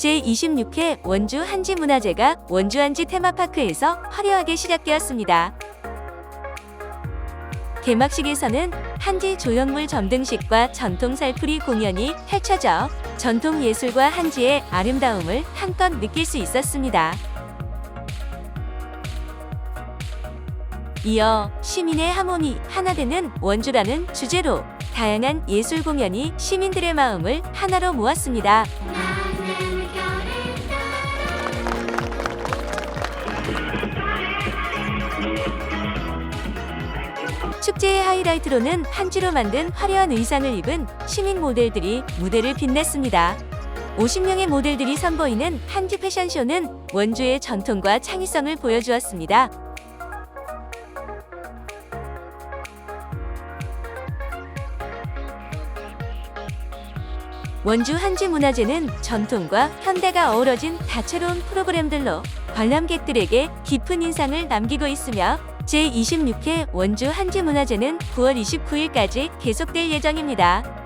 제26회 원주 한지문화제가 원주 한지 테마파크에서 화려하게 시작되었습니다. 개막식에서는 한지 조형물 점등식과 전통 살풀이 공연이 펼쳐져 전통 예술과 한지의 아름다움을 한껏 느낄 수 있었습니다. 이어 시민의 하모니 하나 되는 원주라는 주제로 다양한 예술 공연이 시민들의 마음을 하나로 모았습니다. 축제의 하이라이트로는 한지로 만든 화려한 의상을 입은 시민 모델들이 무대를 빛냈습니다. 50명의 모델들이 선보이는 한지 패션쇼는 원주의 전통과 창의성을 보여주었습니다. 원주 한지 문화제는 전통과 현대가 어우러진 다채로운 프로그램들로 관람객들에게 깊은 인상을 남기고 있으며 제26회 원주 한지문화제는 9월 29일까지 계속될 예정입니다.